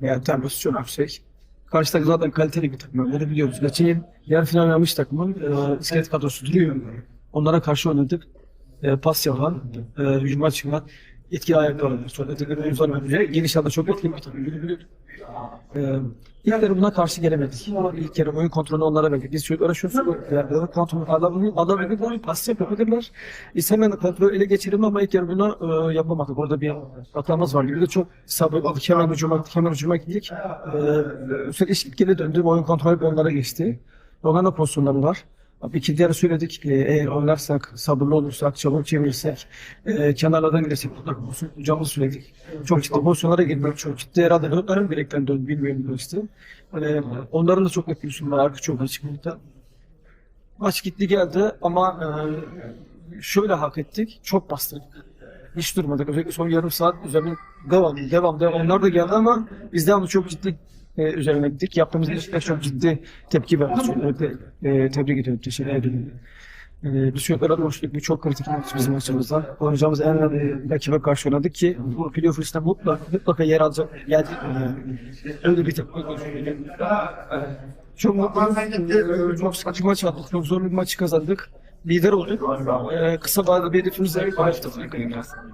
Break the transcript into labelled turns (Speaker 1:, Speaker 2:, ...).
Speaker 1: Yani temposu çok yüksek. Karşı takım zaten kaliteli bir takım. Onları biliyoruz. Geçen yıl yarı final oynamış takımın e, iskelet kadrosu duruyor. Onlara karşı oynadık. E, pas yapan, e, hücuma çıkan, etkili ayaklarla. Sonra oyuncular önce geniş alanda çok etkili bir takım. Biliyorduk. E, ilk buna karşı gelemedik. İlk yarı oyun kontrolünü onlara verdik. Biz şöyle uğraşıyoruz. Yani kontrol alabilirler, pas yapabilirler. Biz hemen kontrolü ele geçirelim ama ilk yarı bunu e, yapamadık. Orada bir hatamız var. Bir de çok sabır aldık. Hemen gittik, hemen hücuma gittik. E, üstelik geri döndü. Oyun kontrolü onlara geçti. Onların da pozisyonları var. İkinci yarı söyledik ki eğer oynarsak, sabırlı olursak, çabuk çevirirsek, e, kenarlardan gidersek mutlaka bulacağımızı söyledik. Çok ciddi pozisyonlara girmek çok ciddi. Herhalde dörtlerin direkten döndü bilmiyorum işte. E, onların da çok net var. Arka çok açık burada. Maç gitti geldi ama e, şöyle hak ettik. Çok bastırdık. Hiç durmadık. Özellikle son yarım saat üzerine devam, devam. Onlar da geldi ama biz devamlı çok ciddi e, üzerine gittik. Yaptığımız işler çok ciddi tepki verdi. Çok, e, e, tebrik ediyorum. Teşekkür ederim. E, biz şöyle boşluk bir çok kritik maç bizim açımızdan. Oynayacağımız en önemli rakibe karşı oynadık ki bu playoff listede mutlaka, mutlaka yer alacak. Geldi. E, öyle bir. E, çok mutluyum. Çok sıkıcı maç yaptık. Çok zor bir maçı kazandık. Lider olduk. E, kısa vadede bir hedefimiz var.